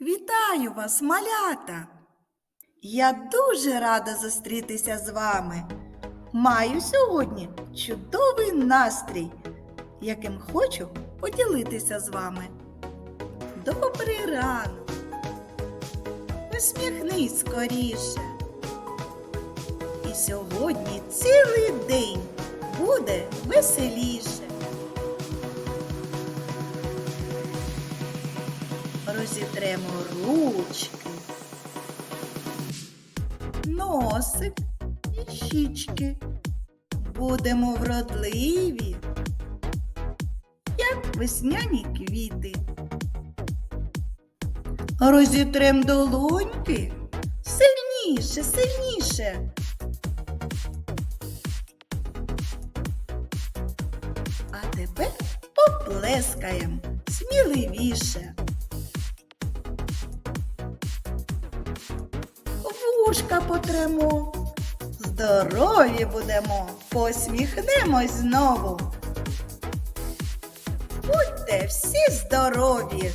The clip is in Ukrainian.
Вітаю вас, малята! Я дуже рада зустрітися з вами. Маю сьогодні чудовий настрій, яким хочу поділитися з вами. Добрий ранок! Усміхнись скоріше. І сьогодні цілий день буде веселіше. Розітремо ручки, носик і щічки. Будемо вродливі, як весняні квіти. Розітрем долоньки сильніше, сильніше. А тепер поплескаємо сміливіше. Вушка потремо, здорові будемо, посміхнемось знову. Будьте всі здорові!